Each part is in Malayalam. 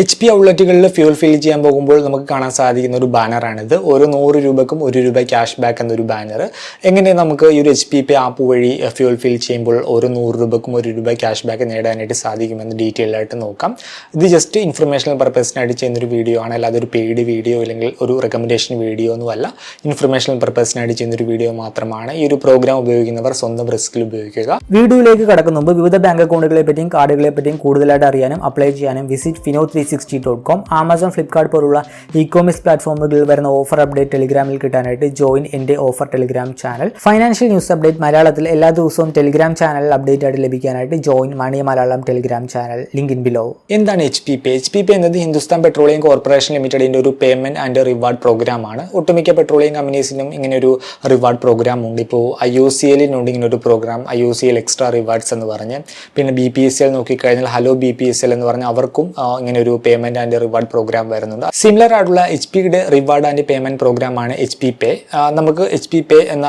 എച്ച് പി ഔട്ട്ലെറ്റുകളിൽ ഫ്യൂൽ ഫിൽ ചെയ്യാൻ പോകുമ്പോൾ നമുക്ക് കാണാൻ സാധിക്കുന്ന ഒരു ബാനറാണിത്. ഓരോ നൂറ് രൂപക്കും ഒരു രൂപ ക്യാഷ് ബാക്ക് എന്നൊരു ബാനർ എങ്ങനെ നമുക്ക് ഈ ഒരു എച്ച് പി പേ ആപ്പ് വഴി ഫ്യൂൽ ഫിൽ ചെയ്യുമ്പോൾ ഓരോ നൂറ് രൂപക്കും ഒരു രൂപ ക്യാഷ് ബാക്ക് നേടാനായിട്ട് സാധിക്കുമെന്ന് ഡീറ്റെയിൽ ആയിട്ട് നോക്കാം. ഇത് ജസ്റ്റ് ഇൻഫർമേഷണൽ പർപ്പസിനായിട്ട് ചെയ്യുന്നൊരു വീഡിയോ ആണ്. അല്ലാതെ ഒരു പെയ്ഡ് വീഡിയോ അല്ലെങ്കിൽ ഒരു റെക്കമെൻഡേഷൻ വീഡിയോ ഒന്നുമല്ല ഇൻഫർമേഷണൽ പർപ്പസിനായിട്ട് ചെയ്യുന്നൊരു വീഡിയോ മാത്രമാണ്. ഈ ഒരു പ്രോഗ്രാം ഉപയോഗിക്കുന്നവർ സ്വന്തം റിസ്കിൽ ഉപയോഗിക്കുക. വീഡിയോയിലേക്ക് കടക്കുന്ന മുമ്പ് വിവിധ ബാങ്ക് അക്കൗണ്ടുകളെ പറ്റിയും കാർഡുകളെ പറ്റിയും കൂടുതലായിട്ട് അറിയാനും അപ്ലൈ ചെയ്യാനും visit Fino three sixty dot com Amazon Flipkart പോലുള്ള ഇ കോമേഴ്സ് പ്ലാറ്റ്ഫോമുകളിൽ വരുന്ന ഓഫർ അപ്ഡേറ്റ് ടെലിഗ്രാമിൽ കിട്ടാനായിട്ട് ജോയിൻ എന്റെ offer Telegram channel financial news update മലയാളത്തിൽ എല്ലാ ദിവസവും ടെലിഗ്രാം ചാനൽ അപ്ഡേറ്റ് ആയിട്ട് ലഭിക്കാനായിട്ട് join money Malayalam Telegram channel link in below എന്താണ് H P pay H P pay എന്നത് ഹിന്ദുസ്ഥാൻ പെട്രോളിയം കോർപ്പറേഷൻ ലിമിറ്റഡിന്റെ ഒരു പേയ്മെന്റ് ആൻഡ് റിവാർഡ് പ്രോഗ്രാം ആണ്. ഒട്ടുമിക്ക പെട്രോളിയം കമ്പനീസിനും ഇങ്ങനെ ഒരു റിവാർഡ് പ്രോഗ്രാം ഉണ്ട്. ഇപ്പോൾ ഐ ഒ സി എല്ലിനുണ്ട് ഇങ്ങനെ ഒരു programme I O C L extra rewards എന്ന് പറഞ്ഞ്. പിന്നെ ബി പി എസ് എൽ നോക്കിക്കഴിഞ്ഞാൽ hello B P S L എന്ന് പറഞ്ഞാൽ അവർക്കും ഇങ്ങനെ ഒരു പേയ്മെന്റ് ആൻഡ് റിവാർഡ് പ്രോഗ്രാം വരുന്നുണ്ട്. സിമിലർ ആയിട്ടുള്ള എച്ച് പിയുടെ റിവാർഡ് ആൻഡ് പേയ്മെന്റ് പ്രോഗ്രാം ആണ് എച്ച് പി പേ നമുക്ക് എച്ച് പി പേ എന്ന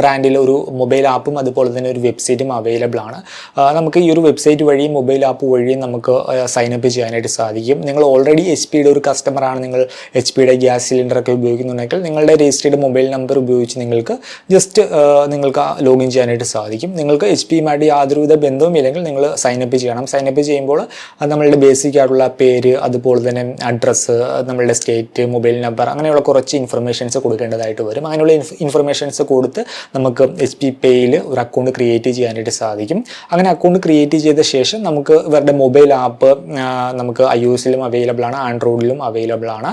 ബ്രാൻഡിൽ ഒരു മൊബൈൽ ആപ്പും അതുപോലെ തന്നെ ഒരു വെബ്സൈറ്റും അവൈലബിൾ ആണ്. നമുക്ക് ഈ ഒരു വെബ്സൈറ്റ് വഴി മൊബൈൽ ആപ്പ് വഴി നമുക്ക് സൈൻ അപ്പ് ചെയ്യാനായിട്ട് സാധിക്കും. നിങ്ങൾ ഓൾറെഡി എച്ച് പിയുടെ ഒരു കസ്റ്റമർ ആണ്. നിങ്ങൾ എച്ച് പിയുടെ ഗ്യാസ് സിലിണ്ടർ ഒക്കെ ഉപയോഗിക്കുന്നുണ്ടെങ്കിൽ നിങ്ങളുടെ രജിസ്റ്റേർഡ് മൊബൈൽ നമ്പർ ഉപയോഗിച്ച് നിങ്ങൾക്ക് ജസ്റ്റ് നിങ്ങൾക്ക് ലോഗിൻ ചെയ്യാനായിട്ട് സാധിക്കും. നിങ്ങൾക്ക് എച്ച് പിയുമായിട്ട് യാതൊരുവിധ ബന്ധവും ഇല്ലെങ്കിൽ നിങ്ങൾ സൈൻ അപ്പ് ചെയ്യണം. സൈൻ അപ്പ് ചെയ്യുമ്പോൾ നമ്മളുടെ ബേസിക് ആയിട്ടുള്ള പേര് അതുപോലെ തന്നെ അഡ്രസ്സ് നമ്മളുടെ സ്റ്റേറ്റ് മൊബൈൽ നമ്പർ അങ്ങനെയുള്ള കുറച്ച് ഇൻഫർമേഷൻസ് കൊടുക്കേണ്ടതായിട്ട് വരും. അങ്ങനെയുള്ള ഇൻഫർമേഷൻസ് കൊടുത്ത് നമുക്ക് എച്ച് പി പേയിൽ ഒരു അക്കൗണ്ട് ക്രിയേറ്റ് ചെയ്യാനായിട്ട് സാധിക്കും. അങ്ങനെ അക്കൗണ്ട് ക്രിയേറ്റ് ചെയ്ത ശേഷം നമുക്ക് ഇവരുടെ മൊബൈൽ ആപ്പ് നമുക്ക് ഐ ഒ എസിലും അവൈലബിൾ ആണ്. ആൻഡ്രോയിഡിലും അവൈലബിൾ ആണ്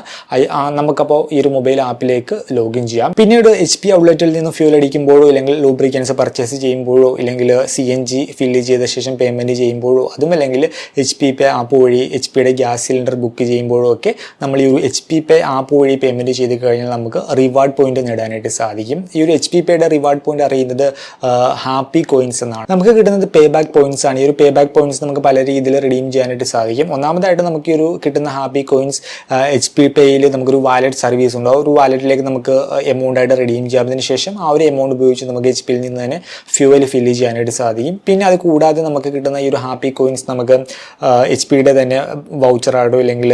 നമുക്കപ്പോൾ ഈ ഒരു മൊബൈൽ ആപ്പിലേക്ക് ലോഗിൻ ചെയ്യാം. പിന്നീട് എച്ച് പി ഔട്ട്ലെറ്റിൽ നിന്ന് ഫ്യൂൽ അടിക്കുമ്പോഴോ അല്ലെങ്കിൽ ലൂബ്രിക്കൻസ് പർച്ചേസ് ചെയ്യുമ്പോഴോ ഇല്ലെങ്കിൽ സി എൻ ജി ഫില്ല് ചെയ്ത ശേഷം പേയ്മെന്റ് ചെയ്യുമ്പോഴോ അതും അല്ലെങ്കിൽ എച്ച് പി പേ ആപ്പ് വഴി എച്ച് പിയുടെ ഗ്യാസ് സിലിണ്ടർ ബുക്ക് ചെയ്യുമ്പോഴും ഒക്കെ നമ്മൾ ഈ ഒരു എച്ച് പി പേ ആപ്പ് വഴി പേയ്മെന്റ് ചെയ്ത് കഴിഞ്ഞാൽ നമുക്ക് റിവാർഡ് പോയിന്റ് നേടാനായിട്ട് സാധിക്കും. ഈ ഒരു എച്ച് പി പേയുടെ റിവാർഡ് പോയിന്റ് അറിയുന്നത് ഹാപ്പി കോയിൻസ് എന്നാണ്. നമുക്ക് കിട്ടുന്നത് പേ ബാക്ക് പോയിന്റ്സ് ആണ്. ഈ ഒരു പേ ബാക്ക് പോയിന്റ്സ് നമുക്ക് പല രീതിയിൽ റിഡീം ചെയ്യാനായിട്ട് സാധിക്കും. ഒന്നാമതായിട്ട് നമുക്ക് ഈ ഒരു കിട്ടുന്ന ഹാപ്പി കോയിൻസ് എച്ച് പി പേയിൽ നമുക്കൊരു വാലറ്റ് സർവീസ് ഉണ്ട്. ആ ഒരു വാലറ്റിലേക്ക് നമുക്ക് എമൗണ്ട് ആയിട്ട് റിഡീം ചെയ്യാം ശേഷം ആ ഒരു എമൗണ്ട് ഉപയോഗിച്ച് നമുക്ക് എച്ച് പിയിൽ നിന്ന് തന്നെ ഫ്യൂവൽ ഫില്ല് ചെയ്യാനായിട്ട് സാധിക്കും. പിന്നെ അത് കൂടാതെ നമുക്ക് കിട്ടുന്ന ഈ ഒരു ഹാപ്പി കോയിൻസ് നമുക്ക് എച്ച് പിയുടെ തന്നെ വൗച്ചറായിട്ടോ ഇല്ലെങ്കിൽ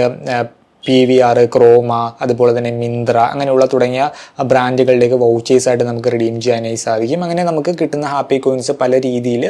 പി വി ആർ ക്രോമ അതുപോലെ തന്നെ മിന്ത്ര അങ്ങനെയുള്ള തുടങ്ങിയ ബ്രാൻഡുകളിലേക്ക് വൗച്ചേഴ്സ് ആയിട്ട് നമുക്ക് റിഡീം ചെയ്യാനായി സാധിക്കും. അങ്ങനെ നമുക്ക് കിട്ടുന്ന ഹാപ്പി കോയിൻസ് പല രീതിയിൽ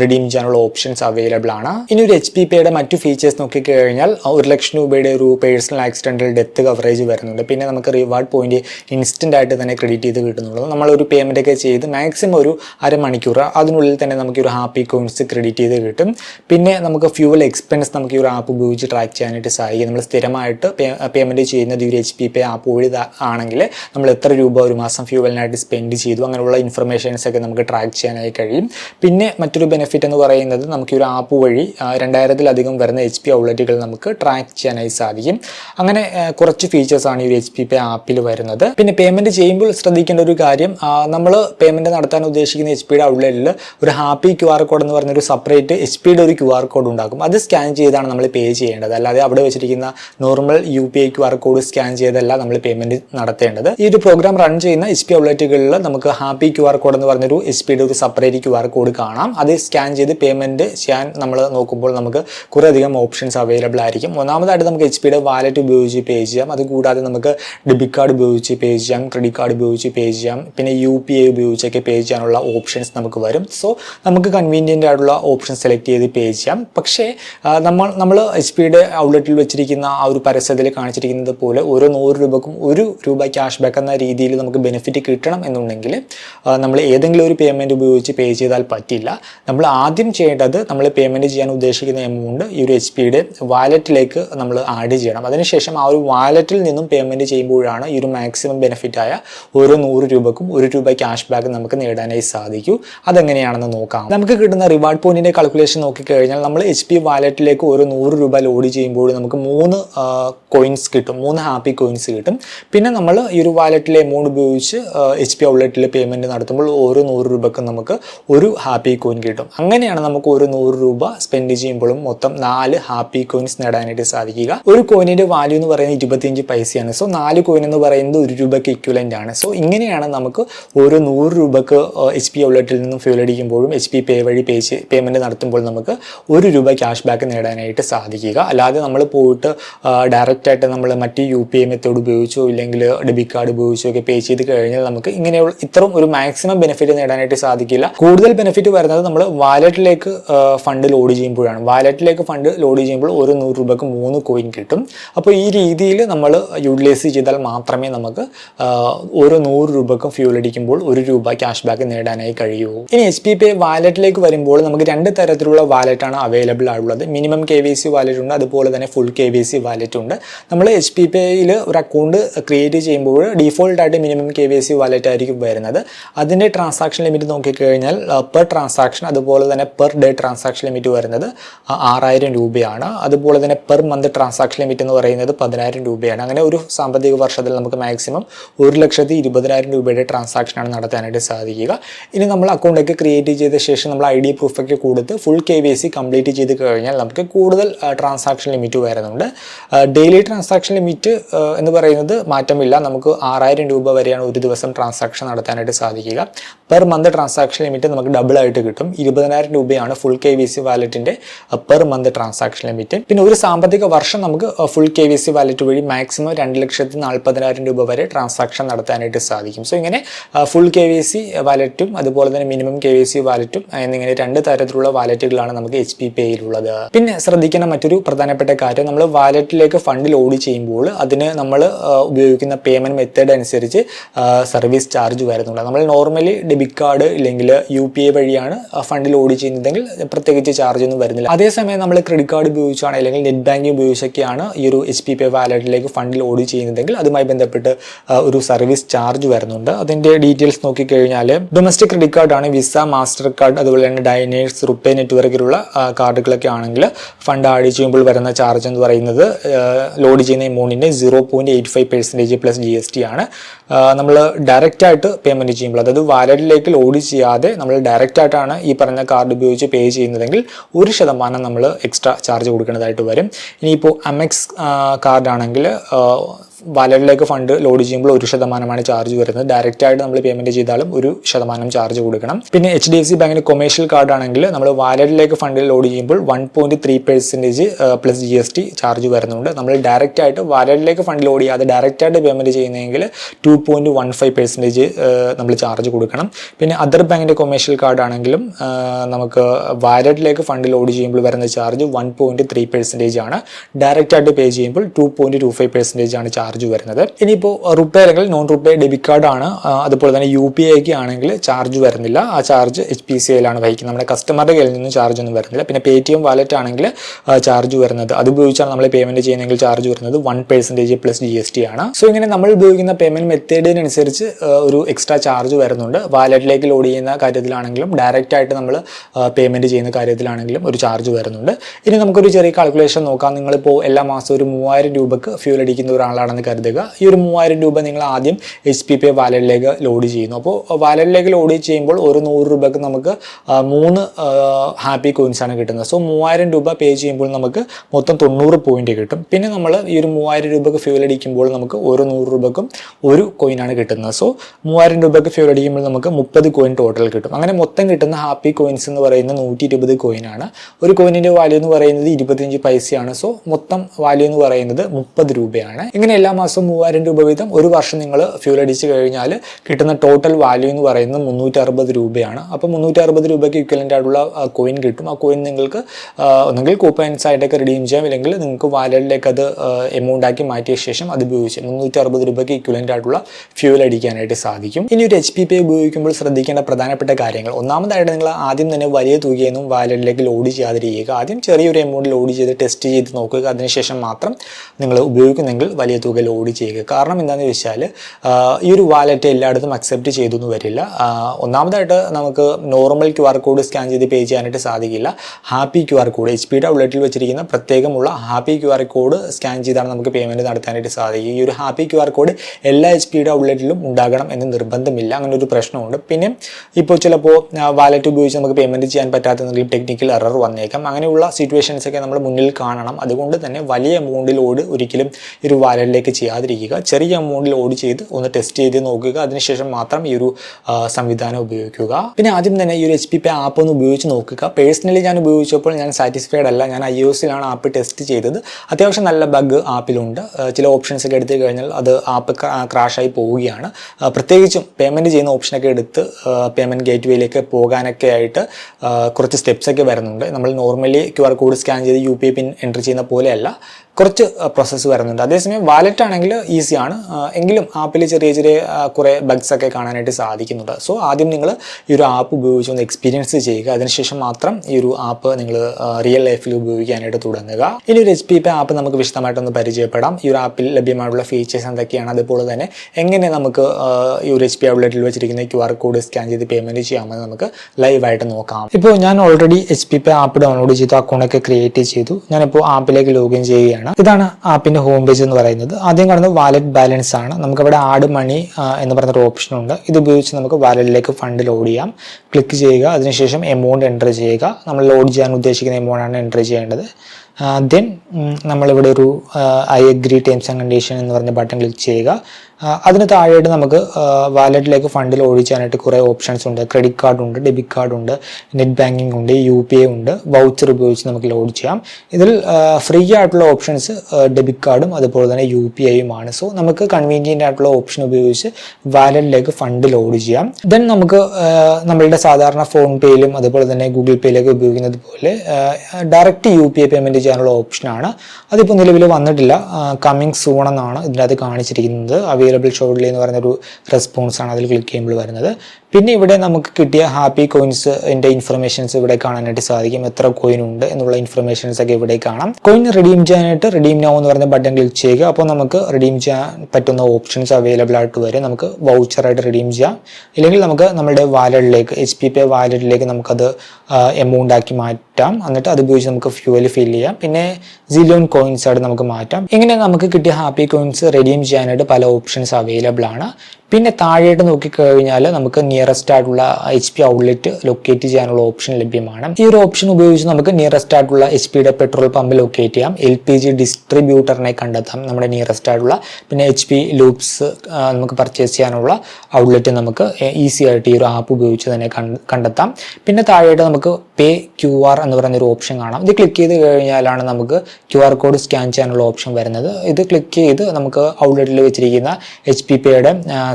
റിഡീം ചെയ്യാനുള്ള ഓപ്ഷൻസ് അവൈലബിൾ ആണ്. ഇനി ഒരു എച്ച് പി പേയുടെ മറ്റു ഫീച്ചേഴ്സ് നോക്കിക്കഴിഞ്ഞാൽ ഒരു ലക്ഷം രൂപയുടെ ഒരു പേഴ്സണൽ ആക്സിഡന്റൽ ഡെത്ത് കവറേജ് വരുന്നുണ്ട്. പിന്നെ നമുക്ക് റിവാർഡ് പോയിന്റ് ഇൻസ്റ്റന്റ് ആയിട്ട് തന്നെ ക്രെഡിറ്റ് ചെയ്ത് കിട്ടുന്നുള്ളൂ. നമ്മളൊരു പേയ്മെന്റ് ഒക്കെ ചെയ്ത് മാക്സിമം ഒരു അരമണിക്കൂർ അതിനുള്ളിൽ തന്നെ നമുക്ക് ഒരു ഹാപ്പി കോയിൻസ് ക്രെഡിറ്റ് ചെയ്ത് കിട്ടും. പിന്നെ നമുക്ക് ഫ്യൂവൽ എക്സ്പെൻസ് നമുക്ക് ഈ ഒരു ആപ്പ് ഉപയോഗിച്ച് ട്രാക്ക് ചെയ്യാനായിട്ട് സാധിക്കും. നമ്മൾ സ്ഥിരമായിട്ട് പേയ്മെന്റ് ചെയ്യുന്നത് ഒരു എച്ച് പി പേ ആപ്പ് വഴി ആണെങ്കിൽ നമ്മൾ എത്ര രൂപ ഒരു മാസം ഫ്യൂവലിനായിട്ട് സ്പെൻഡ് ചെയ്തു അങ്ങനെയുള്ള ഇൻഫർമേഷൻസ് ഒക്കെ നമുക്ക് ട്രാക്ക് ചെയ്യാനായി കഴിയും. പിന്നെ മറ്റൊരു ബെനിഫിറ്റ് എന്ന് പറയുന്നത് നമുക്ക് ഒരു ആപ്പ് വഴി രണ്ടായിരത്തിലധികം വരുന്ന എച്ച് പി ഔട്ട്ലെറ്റുകൾ നമുക്ക് ട്രാക്ക് ചെയ്യാനായി സാധിക്കും. അങ്ങനെ കുറച്ച് ഫീച്ചേഴ്സ് ആണ് ഈ ഒരു എച്ച് പി പേ ആപ്പിൽ വരുന്നത്. പിന്നെ പേയ്മെന്റ് ചെയ്യുമ്പോൾ ശ്രദ്ധിക്കേണ്ട ഒരു കാര്യം നമ്മൾ പേയ്മെന്റ് നടത്താൻ ഉദ്ദേശിക്കുന്ന എച്ച് പിയുടെ ഔട്ട്ലെറ്റിൽ ഒരു ഹാപ്പി ക്യു ആർ കോഡ് എന്ന് പറഞ്ഞൊരു സെപ്പറേറ്റ് എച്ച് പിയുടെ ഒരു ക്യു ആർ കോഡ് ഉണ്ടാക്കും. അത് സ്കാൻ ചെയ്താണ് നമ്മൾ പേ ചെയ്യേണ്ടത്. അല്ലാതെ അവിടെ വെച്ചിരിക്കുന്ന normal U P I Q R code scan ചെയ്തല്ല നമ്മൾ പേയ്മെന്റ് നടത്തേണ്ടത്. ഈ ഒരു പ്രോഗ്രാം റൺ ചെയ്യുന്ന എസ് പി ഔട്ട്ലെറ്റുകളിൽ നമുക്ക് ഹാപ്പി ക്യു ആർ കോഡ് എന്ന് പറഞ്ഞൊരു എസ് പിയുടെ ഒരു സെപ്പറേറ്റ് ക്യു ആർ കോഡ് കാണാം. അത് സ്കാൻ ചെയ്ത് പേയ്മെന്റ് ചെയ്യാൻ നമ്മൾ നോക്കുമ്പോൾ നമുക്ക് കുറേ അധികം ഓപ്ഷൻസ് അവൈലബിൾ ആയിരിക്കും. ഒന്നാമതായിട്ട് നമുക്ക് എച്ച് പിയുടെ വാലറ്റ് ഉപയോഗിച്ച് പേ ചെയ്യാം. അതുകൂടാതെ നമുക്ക് ഡെബിറ്റ് കാർഡ് ഉപയോഗിച്ച് പേ ചെയ്യാം ക്രെഡിറ്റ് കാർഡ് ഉപയോഗിച്ച് പേ ചെയ്യാം. പിന്നെ യു പി ഐ ഉപയോഗിച്ചൊക്കെ പേ ചെയ്യാനുള്ള ഓപ്ഷൻസ് നമുക്ക് വരും. സോ നമുക്ക് കൺവീനിയന്റ് ആയിട്ടുള്ള ഓപ്ഷൻ സെലക്ട് ചെയ്ത് പേ ചെയ്യാം. പക്ഷേ നമ്മൾ നമ്മൾ എച്ച് പിയുടെ ഔട്ട്ലെറ്റിൽ വെച്ചിരിക്കുന്ന ആ ഒരു പരസ്യത്തിൽ കാണിച്ചിരിക്കുന്നത് പോലെ ഓരോ നൂറ് രൂപക്കും ഒരു രൂപ ക്യാഷ് ബാക്ക് എന്ന രീതിയിൽ നമുക്ക് ബെനിഫിറ്റ് കിട്ടണം എന്നുണ്ടെങ്കിൽ നമ്മൾ ഏതെങ്കിലും ഒരു പേയ്മെന്റ് ഉപയോഗിച്ച് പേ ചെയ്താൽ പറ്റില്ല. നമ്മൾ ആദ്യം ചെയ്യേണ്ടത് നമ്മൾ പേയ്മെന്റ് ചെയ്യാൻ ഉദ്ദേശിക്കുന്ന എമൗണ്ട് ഈ ഒരു എച്ച് പിയുടെ വാലറ്റിലേക്ക് നമ്മൾ ആഡ് ചെയ്യണം. അതിനുശേഷം ആ ഒരു വാലറ്റിൽ നിന്നും പേയ്മെന്റ് ചെയ്യുമ്പോഴാണ് ഈ ഒരു മാക്സിമം ബെനിഫിറ്റായ ഓരോ നൂറ് രൂപക്കും ഒരു രൂപ ക്യാഷ് ബാക്ക് നമുക്ക് നേടാനായി സാധിക്കൂ. അതെങ്ങനെയാണെന്ന് നോക്കാം. നമുക്ക് കിട്ടുന്ന റിവാർഡ് പോയിന്റിന്റെ കാൽക്കുലേഷൻ നോക്കിക്കഴിഞ്ഞാൽ നമ്മൾ എച്ച് പി വാലറ്റിലേക്ക് ഓരോ നൂറ് രൂപ ലോഡ് ചെയ്യുമ്പോൾ നമുക്ക് മൂന്ന് കോയിൻസ് കിട്ടും. മൂന്ന് ഹാപ്പി കോയിൻസ് കിട്ടും. പിന്നെ നമ്മൾ ഈ ഒരു വാലറ്റിലെ എമൗണ്ട് ഉപയോഗിച്ച് എച്ച് പി ഔട്ട്ലെറ്റിൽ പേയ്മെന്റ് നടത്തുമ്പോൾ ഓരോ നൂറ് രൂപയ്ക്ക് നമുക്ക് ഒരു ഹാപ്പി കോയിൻ കിട്ടും. അങ്ങനെയാണ് നമുക്ക് ഒരു നൂറ് രൂപ സ്പെൻഡ് ചെയ്യുമ്പോഴും മൊത്തം നാല് ഹാപ്പി കോയിൻസ് നേടാനായിട്ട് സാധിക്കുക. ഒരു കോയിനിന്റെ വാല്യൂ എന്ന് പറയുന്നത് ഇരുപത്തിയഞ്ച് പൈസയാണ്. സോ നാല് കോയിൻ എന്ന് പറയുന്നത് ഒരു രൂപയ്ക്ക് ഇക്വലന്റ് ആണ്. സോ ഇങ്ങനെയാണ് നമുക്ക് ഓരോ നൂറ് രൂപയ്ക്ക് എച്ച് പി ഔട്ട്ലെറ്റിൽ നിന്നും ഫ്യൂൽ അടിക്കുമ്പോഴും എച്ച് പി പേ വഴി പേ പേയ്മെന്റ് നടത്തുമ്പോൾ നമുക്ക് ഒരു രൂപ ക്യാഷ് ബാക്ക് നേടാനായിട്ട് സാധിക്കുക. അല്ലാതെ നമ്മൾ പോയിട്ട് ഡയറക്റ്റ് ആയിട്ട് നമ്മൾ മറ്റ് യു പി ഐ മെത്തേഡ് ഉപയോഗിച്ചോ ഇല്ലെങ്കിൽ ഡെബിറ്റ് കാർഡ് ഉപയോഗിച്ചോ ഒക്കെ പേ ചെയ്ത് കഴിഞ്ഞാൽ നമുക്ക് ഇങ്ങനെയുള്ള ഇത്രയും ഒരു മാക്സിമം ബെനിഫിറ്റ് നേടാനായിട്ട് സാധിക്കില്ല. കൂടുതൽ ബെനിഫിറ്റ് വരുന്നത് നമ്മൾ വാലറ്റിലേക്ക് ഫണ്ട് ലോഡ് ചെയ്യുമ്പോഴാണ്. വാലറ്റിലേക്ക് ഫണ്ട് ലോഡ് ചെയ്യുമ്പോൾ ഒരു നൂറ് രൂപക്ക് മൂന്ന് കോയിൻ കിട്ടും. അപ്പോൾ ഈ രീതിയിൽ നമ്മൾ യൂട്ടിലൈസ് ചെയ്താൽ മാത്രമേ നമുക്ക് ഒരു നൂറ് രൂപക്കും ഫ്യൂൽ അടിക്കുമ്പോൾ ഒരു രൂപ ക്യാഷ് ബാക്ക് നേടാനായി കഴിയൂ. ഇനി എച്ച് പി പേ വാലറ്റിലേക്ക് വരുമ്പോൾ നമുക്ക് രണ്ട് തരത്തിലുള്ള വാലറ്റാണ് അവൈലബിൾ ആയിട്ടുള്ളത് minimum K Y C wallet ഉണ്ട്. അതുപോലെ തന്നെ full K Y C wallet ഉണ്ട്. നമ്മൾ എച്ച് പി പേയിൽ ഒരു അക്കൗണ്ട് ക്രിയേറ്റ് ചെയ്യുമ്പോൾ ഡീഫോൾട്ടായിട്ട് minimum K V C wallet ആയിരിക്കും വരുന്നത്. അതിന്റെ ട്രാൻസാക്ഷൻ ലിമിറ്റ് നോക്കിക്കഴിഞ്ഞാൽ പെർ ട്രാൻസാക്ഷൻ അതുപോലെ തന്നെ പെർ ഡേ ട്രാൻസാക്ഷൻ ലിമിറ്റ് വരുന്നത് ആറായിരം രൂപയാണ്. അതുപോലെ തന്നെ പെർ മന്ത് ട്രാൻസാക്ഷൻ ലിമിറ്റ് എന്ന് പറയുന്നത് പതിനായിരം രൂപയാണ്. അങ്ങനെ ഒരു സാമ്പത്തിക വർഷത്തിൽ നമുക്ക് മാക്സിമം ഒരു ലക്ഷത്തി ഇരുപതിനായിരം രൂപയുടെ ട്രാൻസാക്ഷനാണ് നടത്താനായിട്ട് സാധിക്കുക. ഇനി നമ്മൾ അക്കൗണ്ടൊക്കെ ക്രിയേറ്റ് ചെയ്ത ശേഷം നമ്മൾ ഐ ഡി പ്രൂഫൊക്കെ കൊടുത്ത് full K V C complete ചെയ്ത് കഴിഞ്ഞാൽ നമുക്ക് കൂടുതൽ ട്രാൻസാക്ഷൻ ലിമിറ്റ് വരുന്നുണ്ട്. ഡെയിലി ട്രാൻസാക്ഷൻ ലിമിറ്റ് എന്ന് പറയുന്നത് മാറ്റമില്ല. നമുക്ക് ആറായിരം രൂപ വരെയാണ് ഒരു ദിവസം ട്രാൻസാക്ഷൻ നടത്താനായിട്ട് സാധിക്കുക. പെർ മന്ത് ട്രാൻസാക്ഷൻ ലിമിറ്റ് നമുക്ക് ഡബിൾ ആയിട്ട് കിട്ടും. ഇരുപതിനായിരം രൂപയാണ് ഫുൾ കെ വി സി വാലറ്റിന്റെ പെർ മന്ത് ട്രാൻസാക്ഷൻ ലിമിറ്റ് പിന്നെ ഒരു സാമ്പത്തിക വർഷം നമുക്ക് full K V C wallet വഴി മാക്സിമം രണ്ട് ലക്ഷത്തി നാൽപ്പതിനായിരം രൂപ വരെ ട്രാൻസാക്ഷൻ നടത്താനായിട്ട് സാധിക്കും. സോ ഇങ്ങനെ ഫുൾ കെ വി സി വാലറ്റും അതുപോലെ തന്നെ മിനിമം കെ വി സി വാലറ്റും എന്നിങ്ങനെ രണ്ട് തരത്തിലുള്ള വാലറ്റുകളാണ് നമുക്ക് എച്ച് പി പേയിലുള്ളത് പിന്നെ ശ്രദ്ധിക്കുന്ന മറ്റൊരു പ്രധാനപ്പെട്ട കാര്യം നമ്മൾ വാലറ്റിലേക്ക് ഫണ്ട് ലോഡ് ചെയ്യുമ്പോൾ അതിന് നമ്മൾ ഉപയോഗിക്കുന്ന പേയ്മെന്റ് മെത്തേഡ് അനുസരിച്ച് സർവീസ് ചാർജ് വരുന്നുണ്ട്. നമ്മൾ നോർമലി ഡെബിറ്റ് കാർഡ് ഇല്ലെങ്കിൽ യു പി ഐ വഴിയാണ് ഫണ്ട് ലോഡ് ചെയ്യുന്നതെങ്കിൽ പ്രത്യേകിച്ച് ചാർജ് ഒന്നും വരുന്നില്ല. അതേസമയം നമ്മൾ ക്രെഡിറ്റ് കാർഡ് ഉപയോഗിച്ചാണ് അല്ലെങ്കിൽ നെറ്റ് ബാങ്കിങ് ഉപയോഗിച്ചൊക്കെയാണ് ഈ ഒരു എച്ച് പി പേ വാലറ്റിലേക്ക് ഫണ്ട് ലോഡ് ചെയ്യുന്നതെങ്കിൽ അതുമായി ബന്ധപ്പെട്ട് ഒരു സർവീസ് ചാർജ് വരുന്നുണ്ട്. അതിന്റെ ഡീറ്റെയിൽസ് നോക്കിക്കഴിഞ്ഞാൽ ഡൊമസ്റ്റിക് ക്രെഡിറ്റ് കാർഡാണ് വിസ മാസ്റ്റർ കാർഡ് അതുപോലെ തന്നെ ഡൈനേഴ്സ് റുപ്പേ നെറ്റ്വർക്കിലുള്ള കാർഡുകളൊക്കെ ആണെങ്കിൽ ഫണ്ട് ആഡ് ചെയ്യുമ്പോൾ വരുന്ന ചാർജ് എന്ന് പറയുന്നത് ലോഡ് ചെയ്യുന്ന എമൗണ്ടിന്റെ zero point eight five percentage plus G S T ആണ്. നമ്മൾ ഡയറക്റ്റ് ആയിട്ട് പേയ്മെന്റ് ചെയ്യുമ്പോൾ അതായത് വാലറ്റിലേക്ക് ലോഡ് ചെയ്യാതെ നമ്മൾ ഡയറക്റ്റ് ആയിട്ടാണ് ഈ പറഞ്ഞ കാർഡ് ഉപയോഗിച്ച് പേ ചെയ്യുന്നതെങ്കിൽ ഒരു ശതമാനം നമ്മൾ എക്സ്ട്രാ ചാർജ് കൊടുക്കേണ്ടതായിട്ട് വരും. ഇനിയിപ്പോൾ അമെക്സ് കാർഡാണെങ്കിൽ വാലറ്റിലേക്ക് ഫണ്ട് ലോഡ് ചെയ്യുമ്പോൾ ഒരു ശതമാനമാണ് ചാർജ് വരുന്നത്. ഡയറക്റ്റ് ആയിട്ട് നമ്മൾ പേയ്മെന്റ് ചെയ്താലും ഒരു ശതമാനം ചാർജ് കൊടുക്കണം. പിന്നെ എച്ച് ഡി എഫ് സി ബാങ്കിന് കൊമേഴ്ഷ്യൽ കാർഡ് ആണെങ്കിൽ നമ്മൾ വാലറ്റിലേക്ക് ഫണ്ട് ലോഡ് ചെയ്യുമ്പോൾ one point three percentage plus G S T charge വരുന്നുണ്ട്. നമ്മൾ ഡയറക്റ്റ് ആയിട്ട് വാലറ്റിലേക്ക് ഫണ്ട് ലോഡ് ചെയ്യാതെ ഡയറക്റ്റ് ആയിട്ട് പേയ്മെന്റ് ചെയ്യുന്നതെങ്കിൽ two point one five percentage നമ്മൾ ചാർജ് കൊടുക്കണം. പിന്നെ അതർ ബാങ്കിന്റെ കൊമേഴ്ഷ്യൽ കാർഡ് ആണെങ്കിലും നമുക്ക് വാലറ്റിലേക്ക് ഫണ്ട് ലോഡ് ചെയ്യുമ്പോൾ വരുന്ന charge one point three percentage ആണ്. ഡയറക്റ്റ് ആയിട്ട് പേ ചെയ്യുമ്പോൾ two point two five percentage ആണ് ചാർജ് വരുന്നത്. ഇനിയിപ്പോൾ റുപ്പേ അല്ലെങ്കിൽ നോൺ റുപ്പേ ഡെബിറ്റ് കാർഡ് ആണ് അതുപോലെ തന്നെ യു പി ഐക്ക് ആണെങ്കിൽ ചാർജ് വരുന്നില്ല. ആ ചാർജ് എച്ച് പി സി ഐയിലാണ് വഹിക്കുന്നത്. നമ്മുടെ കസ്റ്റമറുടെ കയ്യിൽ നിന്നും ചാർജ് ഒന്നും വരുന്നില്ല. പിന്നെ പേ ടി എം വാലറ്റ് ആണെങ്കിൽ ചാർജ് വരുന്നത്. അത് ഉപയോഗിച്ചാണ് നമ്മൾ പേയ്മെന്റ് ചെയ്യുന്നതെങ്കിൽ ചാർജ് വരുന്നത് one percentage plus G S T ആണ്. സോ ഇങ്ങനെ നമ്മൾ ഉപയോഗിക്കുന്ന പേയ്മെന്റ് മെത്തേഡിനനുസരിച്ച് ഒരു എക്സ്ട്രാ ചാർജ് വരുന്നുണ്ട്. വാലറ്റിലേക്ക് ലോഡ് ചെയ്യുന്ന കാര്യത്തിലാണെങ്കിലും ഡയറക്റ്റ് ആയിട്ട് നമ്മൾ പേയ്മെന്റ് ചെയ്യുന്ന കാര്യത്തിലാണെങ്കിലും ഒരു ചാർജ് വരുന്നുണ്ട്. ഇനി നമുക്കൊരു ചെറിയ കാൽക്കുലേഷൻ നോക്കാം. നിങ്ങളിപ്പോൾ എല്ലാ മാസവും ഒരു മൂവായിരം രൂപക്ക് ഫ്യൂൽ അടിക്കുന്ന ഒരാളാണെന്ന് കരുതുക. ഈ ഒരു മൂവായിരം രൂപ നിങ്ങൾ ആദ്യം എച്ച് പി പേ വാലറ്റിലേക്ക് ലോഡ് ചെയ്യുന്നു. അപ്പോൾ വാലറ്റിലേക്ക് ലോഡ് ചെയ്യുമ്പോൾ ഒരു നൂറ് രൂപക്ക് നമുക്ക് മൂന്ന് ഹാപ്പി കോയിൻസ് ആണ് കിട്ടുന്നത്. സോ മൂവായിരം രൂപ പേ ചെയ്യുമ്പോൾ നമുക്ക് മൊത്തം തൊണ്ണൂറ് പോയിന്റ് കിട്ടും. പിന്നെ നമ്മൾ ഈ ഒരു മൂവായിരം രൂപക്ക് ഫ്യൂൽ അടിക്കുമ്പോൾ നമുക്ക് ഓരോ നൂറ് രൂപക്കും ഒരു കോയിൻ ആണ് കിട്ടുന്നത്. സോ മൂവായിരം രൂപക്ക് ഫ്യൂൽ അടിക്കുമ്പോൾ നമുക്ക് മുപ്പത് കോയിൻ ടോട്ടൽ കിട്ടും. അങ്ങനെ മൊത്തം കിട്ടുന്ന ഹാപ്പി കോയിൻസ് എന്ന് പറയുന്ന നൂറ്റി ഇരുപത് കോയിനാണ് ഒരു കോയിനിന്റെ വാല്യൂ എന്ന് പറയുന്നത് ഇരുപത്തിയഞ്ച് പൈസയാണ്. സോ മൊത്തം വാല്യൂ എന്ന് പറയുന്നത് മുപ്പത് രൂപയാണ്. ഇങ്ങനെ മാസവും മൂവായിരം രൂപ വീതം ഒരു വർഷം നിങ്ങൾ ഫ്യൂൽ അടിച്ച് കഴിഞ്ഞാൽ കിട്ടുന്ന ടോട്ടൽ വാല്യൂ എന്ന് പറയുന്നത് മുന്നൂറ്റി അറുപത് രൂപയാണ്. അപ്പോൾ മുന്നൂറ്റി അറുപത് രൂപയ്ക്ക് ഇക്വലന്റ് ആയിട്ടുള്ള കോയിൻ കിട്ടും. ആ കോയിൻ നിങ്ങൾക്ക് ഒന്നെങ്കിൽ കൂപ്പൺസ് ആയിട്ടൊക്കെ റിഡീം ചെയ്യാം. അല്ലെങ്കിൽ നിങ്ങൾക്ക് വാലറ്റിലേക്ക് അത് എമൗണ്ട് ആക്കി മാറ്റിയ ശേഷം അത് ഉപയോഗിച്ച് മുന്നൂറ്റി അറുപത് രൂപയ്ക്ക് ഇക്വലന്റ് ആയിട്ടുള്ള ഫ്യൂൽ അടിക്കാനായിട്ട് സാധിക്കും. ഇനി ഒരു എച്ച് പി പേ ഉപയോഗിക്കുമ്പോൾ ശ്രദ്ധിക്കേണ്ട പ്രധാനപ്പെട്ട കാര്യങ്ങൾ. ഒന്നാമതായിട്ട് നിങ്ങൾ ആദ്യം തന്നെ വലിയ തുകയൊന്നും വാലറ്റിലേക്ക് ലോഡ് ചെയ്യാതിരിക്കുക. ആദ്യം ചെറിയൊരു എമൗണ്ട് ലോഡ് ചെയ്ത് ടെസ്റ്റ് ചെയ്ത് നോക്കുക. അതിനുശേഷം മാത്രം നിങ്ങൾ ഉപയോഗിക്കുന്നെങ്കിൽ വലിയ തുക ലോഡ് ചെയ്യുക. കാരണം എന്താണെന്ന് വെച്ചാൽ ഈ ഒരു വാലറ്റ് എല്ലായിടത്തും അക്സെപ്റ്റ് ചെയ്തു എന്ന് വരില്ല. ഒന്നാമതായിട്ട് നമുക്ക് normal Q R code scan ചെയ്ത് പേ ചെയ്യാനായിട്ട് സാധിക്കില്ല. Happy Q R code H പിയുടെ ഔട്ട്ലെറ്റിൽ വെച്ചിരിക്കുന്ന പ്രത്യേകമുള്ള happy Q R code scan ചെയ്താണ് നമുക്ക് പേയ്മെന്റ് നടത്താനായിട്ട് സാധിക്കുക. ഈ ഒരു ഹാപ്പി ക്യു ആർ കോഡ് എല്ലാ എച്ച് പിയുടെ ഔട്ട്ലെറ്റിലും ഉണ്ടാകണം എന്ന് നിർബന്ധമില്ല. അങ്ങനെ ഒരു പ്രശ്നമുണ്ട്. പിന്നെ ഇപ്പോൾ ചിലപ്പോൾ വാലറ്റ് ഉപയോഗിച്ച് നമുക്ക് പേയ്മെന്റ് ചെയ്യാൻ പറ്റാത്ത എന്തെങ്കിലും ടെക്നിക്കൽ എറർ വന്നേക്കാം. അങ്ങനെയുള്ള സിറ്റുവേഷൻസ് ഒക്കെ നമ്മൾ മുന്നിൽ കാണണം. അതുകൊണ്ട് തന്നെ വലിയ എമൗണ്ടിലോട് ഒരിക്കലും ഒരു വാലറ്റിലേക്ക് ചെയ്യാതിരിക്കുക. ചെറിയ എമൗണ്ടിൽ ഓട് ചെയ്ത് ഒന്ന് ടെസ്റ്റ് ചെയ്ത് നോക്കുക. അതിനുശേഷം മാത്രം ഈ ഒരു സംവിധാനം ഉപയോഗിക്കുക. പിന്നെ ആദ്യം തന്നെ ഈ ഒരു എച്ച് പി പേ ആപ്പ് ഒന്ന് ഉപയോഗിച്ച് നോക്കുക. പേഴ്സണലി ഞാൻ ഉപയോഗിച്ചപ്പോൾ ഞാൻ സാറ്റിസ്ഫൈഡ് അല്ല. ഞാൻ ഐ ഒ എസിലാണ് ആപ്പ് ടെസ്റ്റ് ചെയ്തത്. അത്യാവശ്യം നല്ല ബഗ് ആപ്പിലുണ്ട്. ചില ഓപ്ഷൻസ് ഒക്കെ എടുത്തു കഴിഞ്ഞാൽ അത് ആപ്പ് ക്രാഷായി പോവുകയാണ്. പ്രത്യേകിച്ചും പേയ്മെന്റ് ചെയ്യുന്ന ഓപ്ഷനൊക്കെ എടുത്ത് പേയ്മെന്റ് ഗേറ്റ് വേയിലേക്ക് പോകാനൊക്കെ ആയിട്ട് കുറച്ച് സ്റ്റെപ്സ് ഒക്കെ വരുന്നുണ്ട്. നമ്മൾ normally Q R code scan ചെയ്ത് U P I PIN enter ചെയ്യുന്ന പോലെയല്ല. കുറച്ച് പ്രോസസ്സ് വരുന്നുണ്ട്. അതേസമയം വാലറ്റ് ആണെങ്കിൽ ഈസിയാണ് എങ്കിലും ആപ്പിൽ ചെറിയ ചെറിയ കുറേ ബഗ്സ് ഒക്കെ കാണാനായിട്ട് സാധിക്കുന്നുണ്ട്. സോ ആദ്യം നിങ്ങൾ ഈ ഒരു ആപ്പ് ഉപയോഗിച്ച് ഒന്ന് എക്സ്പീരിയൻസ് ചെയ്യുക. അതിനുശേഷം മാത്രം ഈ ഒരു ആപ്പ് നിങ്ങൾ റിയൽ ലൈഫിൽ ഉപയോഗിക്കാനായിട്ട് തുടങ്ങുക. ഇനി ഒരു എച്ച് പി പി ആപ്പ് നമുക്ക് വിശദമായിട്ടൊന്ന് പരിചയപ്പെടാം. ഈ ഒരു ആപ്പിൽ ലഭ്യമായിട്ടുള്ള ഫീച്ചേഴ്സ് എന്തൊക്കെയാണ്? അതുപോലെ തന്നെ എങ്ങനെ നമുക്ക് ഈ ഒരു എച്ച് പി ഔട്ട്ലെറ്റിൽ വെച്ചിരിക്കുന്ന ക്യു ആർ കോഡ് സ്കാൻ ചെയ്ത് പേയ്മെന്റ് ചെയ്യാമെന്ന് നമുക്ക് ലൈവായിട്ട് നോക്കാം. ഇപ്പോൾ ഞാൻ already H P P app download ചെയ്തു അക്കൗണ്ടൊക്കെ ക്രിയേറ്റ് ചെയ്തു. ഞാനിപ്പോൾ ആപ്പിലേക്ക് ലോഗിൻ ചെയ്യുകയാണ്. ഇതാണ് ആപ്പിന്റെ ഹോം പേജ് എന്ന് പറയുന്നത്. ആദ്യം കാണുന്നത് വാലറ്റ് ബാലൻസ് ആണ്. നമുക്ക് ഇവിടെ ആഡ് മണി എന്ന് പറഞ്ഞൊരു ഓപ്ഷൻ ഉണ്ട്. ഇത് ഉപയോഗിച്ച് നമുക്ക് വാലറ്റിലേക്ക് ഫണ്ട് ലോഡ് ചെയ്യാം. ക്ലിക്ക് ചെയ്യുക. അതിനുശേഷം എമൗണ്ട് എന്റർ ചെയ്യുക. നമ്മൾ ലോഡ് ചെയ്യാൻ ഉദ്ദേശിക്കുന്ന എമൗണ്ട് ആണ് എന്റർ ചെയ്യേണ്ടത്. ദെൻ നമ്മളിവിടെ ഒരു I agree terms and condition എന്ന് പറഞ്ഞ ബട്ടൺ ക്ലിക്ക് ചെയ്യുക. അതിന് താഴെയായിട്ട് നമുക്ക് വാലറ്റിലേക്ക് ഫണ്ടിൽ ലോഡ് ചെയ്യാനായിട്ട് കുറേ ഓപ്ഷൻസ് ഉണ്ട്. ക്രെഡിറ്റ് കാർഡ് ഉണ്ട് ഡെബിറ്റ് കാർഡ് ഉണ്ട് നെറ്റ് ബാങ്കിങ് ഉണ്ട് യു പി ഐ ഉണ്ട് വൗച്ചർ ഉപയോഗിച്ച് നമുക്ക് ലോഡ് ചെയ്യാം. ഇതിൽ ഫ്രീ ആയിട്ടുള്ള ഓപ്ഷൻസ് ഡെബിറ്റ് കാർഡും അതുപോലെ തന്നെ യു പി ഐയുമാണ് സോ നമുക്ക് കൺവീനിയന്റ് ആയിട്ടുള്ള ഓപ്ഷൻ ഉപയോഗിച്ച് വാലറ്റിലേക്ക് ഫണ്ട് ലോഡ് ചെയ്യാം. ദെൻ നമുക്ക് നമ്മളുടെ സാധാരണ ഫോൺ പേയിലും അതുപോലെ തന്നെ ഗൂഗിൾ പേയിലൊക്കെ ഉപയോഗിക്കുന്നത് പോലെ direct U P I payment ചെയ്യാനുള്ള ഓപ്ഷനാണ് അതിപ്പോൾ നിലവിൽ വന്നിട്ടില്ല. കമ്മിങ് സൂൺ എന്നാണ് ഇതിനകത്ത് കാണിച്ചിരിക്കുന്നത്. അവൈലബിൾ ഷോർട്ട്ലി എന്ന് പറയുന്ന ഒരു റെസ്പോൺസ് ആണ് അതിൽ ക്ലിക്ക് ചെയ്യുമ്പോൾ വരുന്നത്. പിന്നെ ഇവിടെ നമുക്ക് കിട്ടിയ ഹാപ്പി കോയിൻസ് എന്റെ ഇൻഫർമേഷൻസ് ഇവിടെ കാണാനായിട്ട് സാധിക്കും. എത്ര കോയിൻ ഉണ്ട് എന്നുള്ള ഇൻഫർമേഷൻസ് ഒക്കെ ഇവിടെ കാണാം. കോയിൻ റിഡീം ചെയ്യാനായിട്ട് റിഡീം നോ എന്ന് പറഞ്ഞ ബട്ടൺ ക്ലിക്ക് ചെയ്യുക. അപ്പോൾ നമുക്ക് റിഡീം ചെയ്യാൻ പറ്റുന്ന ഓപ്ഷൻസ് അവൈലബിൾ ആയിട്ട് വരും. നമുക്ക് വൗച്ചറായിട്ട് റിഡീം ചെയ്യാം. ഇല്ലെങ്കിൽ നമുക്ക് നമ്മുടെ വാലറ്റിലേക്ക് എച്ച് പി പേ വാലറ്റിലേക്ക് നമുക്കത് എമൗണ്ട് ആക്കി മാറ്റാം. എന്നിട്ട് അത് ഉപയോഗിച്ച് നമുക്ക് ഫ്യൂവൽ ഫിൽ ചെയ്യാം. പിന്നെ സിലോൺ കോയിൻസ് ആയിട്ട് നമുക്ക് മാറ്റാം. ഇങ്ങനെ നമുക്ക് കിട്ടിയ ഹാപ്പി കോയിൻസ് റിഡീം ചെയ്യാനായിട്ട് പല ഓപ്ഷൻസ് അവൈലബിൾ ആണ്. പിന്നെ താഴെയായിട്ട് നോക്കിക്കഴിഞ്ഞാൽ നമുക്ക് നിയറസ്റ്റ് ആയിട്ടുള്ള എച്ച് പി ഔട്ട്ലെറ്റ് ലൊക്കേറ്റ് ചെയ്യാനുള്ള ഓപ്ഷൻ ലഭ്യമാണ്. ഈ ഒരു ഓപ്ഷൻ ഉപയോഗിച്ച് നമുക്ക് നിയറസ്റ്റ് ആയിട്ടുള്ള എച്ച് പിയുടെ പെട്രോൾ പമ്പ് ലൊക്കേറ്റ് ചെയ്യാം. എൽ പി ജി ഡിസ്ട്രിബ്യൂട്ടറിനെ കണ്ടെത്താം. നമ്മുടെ നിയറസ്റ്റ് ആയിട്ടുള്ള പിന്നെ എച്ച് പി ലൂപ്സ് നമുക്ക് പർച്ചേസ് ചെയ്യാനുള്ള ഔട്ട്ലെറ്റ് നമുക്ക് ഈസി ആയിട്ട് ഈ ഒരു ആപ്പ് ഉപയോഗിച്ച് തന്നെ കണ്ട്- കണ്ടെത്താം. പിന്നെ താഴെയായിട്ട് നമുക്ക് പേ ക്യു ആർ എന്ന് പറയുന്ന ഒരു ഓപ്ഷൻ കാണാം. ഇത് ക്ലിക്ക് ചെയ്ത് കഴിഞ്ഞാലാണ് നമുക്ക് ക്യു ആർ കോഡ് സ്കാൻ ചെയ്യാനുള്ള ഓപ്ഷൻ വരുന്നത്. ഇത് ക്ലിക്ക് ചെയ്ത് നമുക്ക് ഔട്ട്ലെറ്റിൽ വെച്ചിരിക്കുന്ന H P പേയുടെ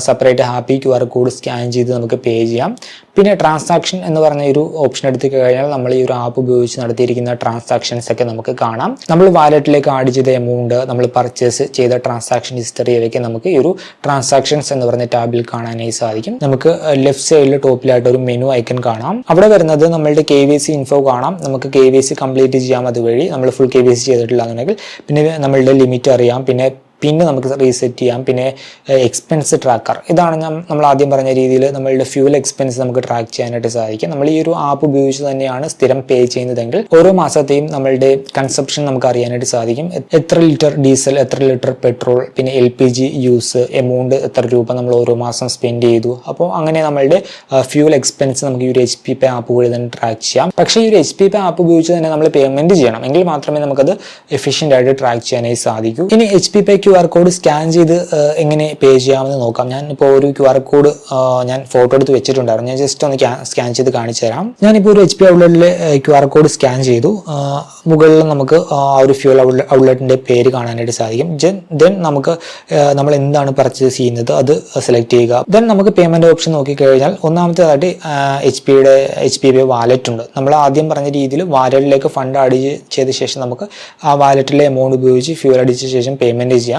separate happy Q R code scan ചെയ്ത് നമുക്ക് പേ ചെയ്യാം. പിന്നെ ട്രാൻസാക്ഷൻ എന്ന് പറഞ്ഞ ഒരു ഓപ്ഷൻ എടുത്തു കഴിഞ്ഞാൽ നമ്മൾ ഈ ഒരു ആപ്പ് ഉപയോഗിച്ച് നടത്തിയിരിക്കുന്ന ട്രാൻസാക്ഷൻസ് ഒക്കെ നമുക്ക് കാണാം. നമ്മൾ വാലറ്റിലേക്ക് ആഡ് ചെയ്ത എമൗണ്ട് നമ്മൾ പർച്ചേസ് ചെയ്ത ട്രാൻസാക്ഷൻ ഹിസ്റ്ററി ഇവയ്ക്ക് നമുക്ക് ഈ ഒരു ട്രാൻസാക്ഷൻസ് എന്ന് പറഞ്ഞ ടാബിൽ കാണാനായി സാധിക്കും. നമുക്ക് ലെഫ്റ്റ് സൈഡിൽ ടോപ്പിലായിട്ട് ഒരു മെനു ഐക്കൺ കാണാം. അവിടെ വരുന്നത് നമ്മളുടെ കെ വി സി ഇൻഫോ കാണാം. നമുക്ക് കെ വി സി കംപ്ലീറ്റ് ചെയ്യാം അതുവഴി. നമ്മൾ ഫുൾ കെ വി സി ചെയ്തിട്ടില്ല എന്നുണ്ടെങ്കിൽ പിന്നെ നമ്മളുടെ ലിമിറ്റ് അറിയാം. പിന്നെ പിന്നെ നമുക്ക് റീസെറ്റ് ചെയ്യാം. പിന്നെ എക്സ്പെൻസ് ട്രാക്കർ ഇതാണ് ഞാൻ നമ്മൾ ആദ്യം പറഞ്ഞ രീതിയിൽ നമ്മളുടെ ഫ്യൂൽ എക്സ്പെൻസ് നമുക്ക് ട്രാക്ക് ചെയ്യാനായിട്ട് സാധിക്കും നമ്മൾ ഈ ഒരു ആപ്പ് ഉപയോഗിച്ച് തന്നെയാണ് സ്ഥിരം പേ ചെയ്യുന്നതെങ്കിൽ ഓരോ മാസത്തെയും നമ്മളുടെ കൺസപ്ഷൻ നമുക്ക് അറിയാനായിട്ട് സാധിക്കും. എത്ര ലിറ്റർ ഡീസൽ എത്ര ലിറ്റർ പെട്രോൾ പിന്നെ L P G use amount എത്ര രൂപ നമ്മൾ ഓരോ മാസം സ്പെൻഡ് ചെയ്തു. അപ്പോൾ അങ്ങനെ നമ്മളുടെ ഫ്യൂൽ എക്സ്പെൻസ് നമുക്ക് ഈ ഒരു എച്ച് പി പേ ആപ്പ് വഴി തന്നെ ട്രാക്ക് ചെയ്യാം. പക്ഷേ ഈ ഒരു എച്ച് പി പേ ആപ്പ് ഉപയോഗിച്ച് തന്നെ നമ്മൾ പേയ്മെന്റ് ചെയ്യണം. എങ്കിൽ മാത്രമേ നമുക്കത് എഫിഷ്യന്റ് ആയിട്ട് ട്രാക്ക് ചെയ്യാനായി സാധിക്കൂ. ഇനി H P pay Q R code scan ചെയ്ത് എങ്ങനെ പേ ചെയ്യാമെന്ന് നോക്കാം. ഞാൻ ഇപ്പോൾ ഒരു ക്യു ആർ കോഡ് ഞാൻ ഫോട്ടോ എടുത്ത് വെച്ചിട്ടുണ്ടായിരുന്നു. ഞാൻ ജസ്റ്റ് ഒന്ന് സ്കാൻ ചെയ്ത് കാണിച്ചു തരാം. ഞാനിപ്പോൾ ഒരു എച്ച് പി ഔട്ട്ലെറ്റിലെ ക്യു ആർ കോഡ് സ്കാൻ ചെയ്തു. മുകളിൽ നമുക്ക് ആ ഒരു ഫ്യൂൽ ഔട്ട്ലെറ്റിന്റെ പേര് കാണാനായിട്ട് സാധിക്കും. ദെൻ നമുക്ക് നമ്മൾ എന്താണ് പർച്ചേസ് ചെയ്യുന്നത് അത് സെലക്ട് ചെയ്യുക. ദെൻ നമുക്ക് പേയ്മെന്റ് ഓപ്ഷൻ നോക്കിക്കഴിഞ്ഞാൽ ഒന്നാമത്തേതായിട്ട് എച്ച് പിയുടെ എച്ച് പി വാലറ്റ് ഉണ്ട്. നമ്മൾ ആദ്യം പറഞ്ഞ രീതിയിൽ വാലറ്റിലേക്ക് ഫണ്ട് ആഡ് ചെയ്ത ശേഷം നമുക്ക് ആ വാലറ്റിലെ എമൗണ്ട് ഉപയോഗിച്ച് ഫ്യൂൽ അടിച്ച ശേഷം പേയ്മെന്റ് ചെയ്യാം.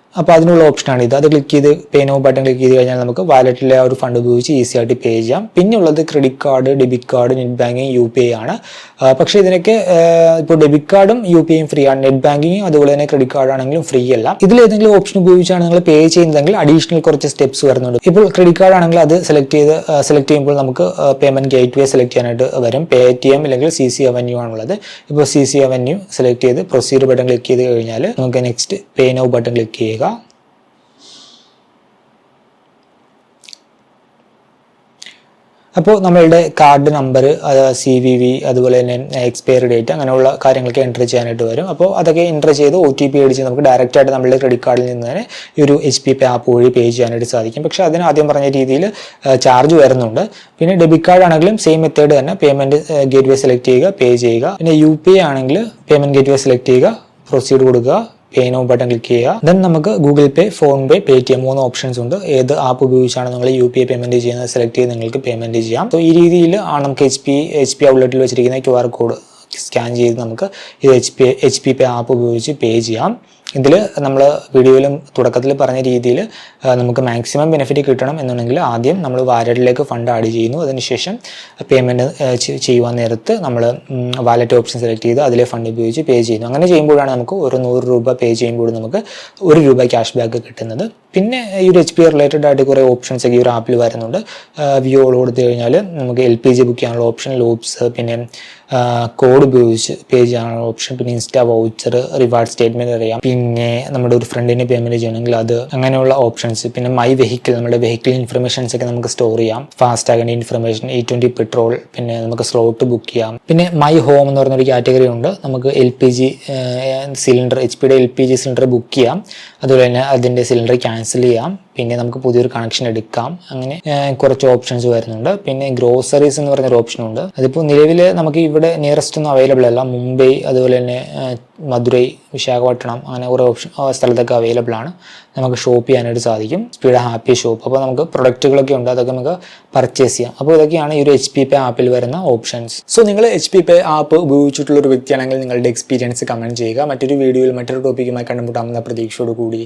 അപ്പോൾ അതിനുള്ള ഓപ്ഷനാണ് ഇത്. അത് ക്ലിക്ക് ചെയ്ത് പേ നോ ബട്ടൺ ക്ലിക്ക് ചെയ്ത് കഴിഞ്ഞാൽ നമുക്ക് വാലറ്റിലെ ആ ഒരു ഫണ്ട് ഉപയോഗിച്ച് ഈസി ആയിട്ട് പേ ചെയ്യാം. പിന്നെ ഉള്ളത് credit card debit card net banking U P I ആണ് പക്ഷേ ഇതിനൊക്കെ ഇപ്പോൾ ഡെബിറ്റ് കാർഡും യു പി ഐയും ഫ്രീ ആണ്. നെറ്റ് ബാങ്കിങ്ങും അതുപോലെ തന്നെ ക്രെഡിറ്റ് കാർഡ് ആണെങ്കിലും ഫ്രീ അല്ല. ഇതിൽ ഏതെങ്കിലും ഓപ്ഷൻ ഉപയോഗിച്ചാണ് നിങ്ങൾ പേ ചെയ്യുന്നതെങ്കിൽ അഡീഷണൽ കുറച്ച് സ്റ്റെപ്സ് വരുന്നുണ്ട്. ഇപ്പോൾ ക്രെഡിറ്റ് കാർഡ് ആണെങ്കിൽ അത് സെലക്ട് ചെയ്ത് സെലക്ട് ചെയ്യുമ്പോൾ നമുക്ക് പേയ്മെന്റ് ഗേറ്റ് വേ സെലക്ട് ചെയ്യാനായിട്ട് വരും. പേ ടി എം അല്ലെങ്കിൽ സി സി അവന്യൂ ആണുള്ളത്. ഇപ്പോൾ സി സി അവന്യൂ സെലക്ട് ചെയ്ത് പ്രൊസീഡ് ബട്ടൺ ക്ലിക്ക് ചെയ്ത് കഴിഞ്ഞാൽ നമുക്ക് next pay now button click ചെയ്യുക അപ്പോൾ നമ്മളുടെ card number C V V അതുപോലെ തന്നെ എക്സ്പയറി ഡേറ്റ് അങ്ങനെയുള്ള കാര്യങ്ങളൊക്കെ എന്റർ ചെയ്യാനായിട്ട് വരും. അപ്പോൾ അതൊക്കെ എന്റർ ചെയ്ത് ഒ ടി പി അടിച്ച് നമുക്ക് ഡയറക്റ്റ് ആയിട്ട് നമ്മളുടെ ക്രെഡിറ്റ് കാർഡിൽ നിന്ന് തന്നെ ഈ ഒരു എച്ച് പി പേ ആപ്പ് വഴി പേ ചെയ്യാനായിട്ട് സാധിക്കും. പക്ഷേ അതിന് ആദ്യം പറഞ്ഞ രീതിയിൽ ചാർജ് വരുന്നുണ്ട്. പിന്നെ ഡെബിറ്റ് കാർഡ് ആണെങ്കിലും സെയിം മെത്തേഡ് തന്നെ പേയ്മെന്റ് ഗേറ്റ് വേ സെലക്ട് ചെയ്യുക പേ ചെയ്യുക. പിന്നെ യു പി ഐ ആണെങ്കിൽ പേയ്മെന്റ് ഗേറ്റ് വേ സെലക്ട് ചെയ്യുക പ്രൊസീഡ് കൊടുക്കുക. പേ നോ ബട്ടൺ ക്ലിക്ക് ചെയ്യുക. ദെൻ നമുക്ക് ഗൂഗിൾ പേ ഫോൺ പേ പേ ടി എം മൂന്ന് ഓപ്ഷൻസ് ഉണ്ട്. ഏത് ആപ്പ് ഉപയോഗിച്ചാണ് നിങ്ങൾ യു പി ഐ പേയ്മെന്റ് ചെയ്യുന്നത്? സെലക്ട് ചെയ്ത് നിങ്ങൾക്ക് പേയ്മെന്റ് ചെയ്യാം. സോ ഈ രീതിയിൽ ആണ് നമുക്ക് എച്ച് പി എച്ച് പി ഔട്ട്ലെറ്റിൽ വെച്ചിരിക്കുന്ന ക്യു ആർ കോഡ് സ്കാൻ ചെയ്ത് നമുക്ക് ഇത് H P H P pay app ഉപയോഗിച്ച് പേ ചെയ്യാം. ഇതിൽ നമ്മൾ വീഡിയോയിലും തുടക്കത്തിൽ പറഞ്ഞ രീതിയിൽ നമുക്ക് മാക്സിമം ബെനിഫിറ്റ് കിട്ടണം എന്നുണ്ടെങ്കിൽ ആദ്യം നമ്മൾ വാലറ്റിലേക്ക് ഫണ്ട് ആഡ് ചെയ്യുന്നു. അതിനുശേഷം പേയ്മെന്റ് ചെയ്യുവാൻ നേരത്ത് നമ്മൾ വാലറ്റ് ഓപ്ഷൻ സെലക്ട് ചെയ്ത് അതിലെ ഫണ്ട് ഉപയോഗിച്ച് പേ ചെയ്യുന്നു. അങ്ങനെ ചെയ്യുമ്പോഴാണ് നമുക്ക് ഒരു നൂറ് രൂപ പേ ചെയ്യുമ്പോൾ നമുക്ക് ഒരു രൂപ ക്യാഷ് ബാക്ക് കിട്ടുന്നത്. പിന്നെ ഈ ഒരു എച്ച് പി റിലേറ്റഡ് ആയിട്ട് കുറേ ഓപ്ഷൻസ് ഒക്കെ ഈ ഒരു ആപ്പിൽ വരുന്നുണ്ട്. വ്യൂ ഓൾ കൊടുത്തു കഴിഞ്ഞാൽ നമുക്ക് എൽ പി ജി ബുക്ക് ചെയ്യാനുള്ള ഓപ്ഷൻ ലോബ്സ് പിന്നെ കോഡ് ഉപയോഗിച്ച് പേ ചെയ്യാനുള്ള ഓപ്ഷൻ പിന്നെ ഇൻസ്റ്റാ വൗച്ചർ റിവാർഡ് സ്റ്റേറ്റ്മെന്റ് അറിയാം. പിന്നെ നമ്മുടെ ഒരു ഫ്രണ്ടിന് പേയ്മെന്റ് ചെയ്യണമെങ്കിൽ അത് അങ്ങനെയുള്ള ഓപ്ഷൻസ് പിന്നെ മൈ വെഹിക്കിൾ നമ്മുടെ വെഹിക്കിൾ ഇൻഫർമേഷൻസ് ഒക്കെ നമുക്ക് സ്റ്റോർ ചെയ്യാം. ഫാസ്റ്റ് ആകേണ്ട ഇൻഫർമേഷൻ എയ്റ്റ് ട്വന്റി പെട്രോൾ പിന്നെ നമുക്ക് സ്ലോട്ട് ബുക്ക് ചെയ്യാം. പിന്നെ മൈ ഹോം എന്ന് പറഞ്ഞൊരു കാറ്റഗറി ഉണ്ട്. നമുക്ക് L P G cylinder H പിയുടെ L P G cylinder book ചെയ്യാം. അതുപോലെ തന്നെ അതിന്റെ സിലിണ്ടർ ക്യാൻസൽ ചെയ്യാം. പിന്നെ നമുക്ക് പുതിയൊരു കണക്ഷൻ എടുക്കാം. അങ്ങനെ കുറച്ച് ഓപ്ഷൻസ് വരുന്നുണ്ട്. പിന്നെ ഗ്രോസറീസ് എന്ന് പറഞ്ഞൊരു ഓപ്ഷൻ ഉണ്ട്. അതിപ്പോൾ നിലവിൽ നമുക്ക് ഇവിടെ നിയറസ്റ്റ് ഒന്നും അവൈലബിൾ അല്ല. മുംബൈ അതുപോലെ തന്നെ മധുരൈ വിശാഖപട്ടണം അങ്ങനെ കുറേ ഓപ്ഷൻ സ്ഥലത്തൊക്കെ അവൈലബിൾ ആണ്. നമുക്ക് ഷോപ്പ് ചെയ്യാനായിട്ട് സാധിക്കും. സ്പീഡ് ഹാപ്പി ഷോപ്പ് അപ്പോൾ നമുക്ക് പ്രൊഡക്റ്റുകളൊക്കെ ഉണ്ട്. അതൊക്കെ നമുക്ക് പർച്ചേസ് ചെയ്യാം. അപ്പോൾ ഇതൊക്കെയാണ് ഈ ഒരു എച്ച് പി പേ ആപ്പിൽ വരുന്ന ഓപ്ഷൻസ് സോ നിങ്ങൾ എച്ച് പി പേ ആപ്പ് ഉപയോഗിച്ചിട്ടുള്ള ഒരു വ്യക്തിയാണെങ്കിൽ നിങ്ങളുടെ എക്സ്പീരിയൻസ് കമന്റ് ചെയ്യുക. മറ്റൊരു വീഡിയോയിൽ മറ്റൊരു ടോപ്പിക്കുമായി കണ്ടുമുട്ടാമെന്ന പ്രതീക്ഷയോട് കൂടി